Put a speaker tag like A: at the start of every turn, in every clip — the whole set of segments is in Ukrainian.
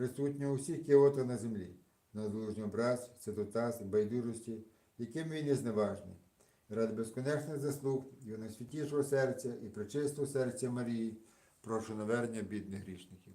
A: присутнього у всіх кіотах на землі, на злужній образ, цитотаз і байдужості, яким він є зневажний. Ради безконечних заслуг і найсвятішого серця і пречистого серця Марії, прошу навернення бідних грішників.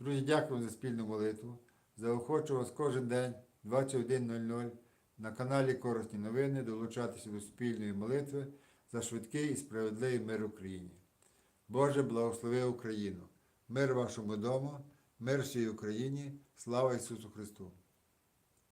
A: Друзі, дякую за спільну молитву. Заохочу вас кожен день 21.00 на каналі Корисні новини долучатися до спільної молитви за швидкий і справедливий мир Україні. Боже, благослови Україну! Мир вашому дому, мир всій Україні, слава Ісусу Христу!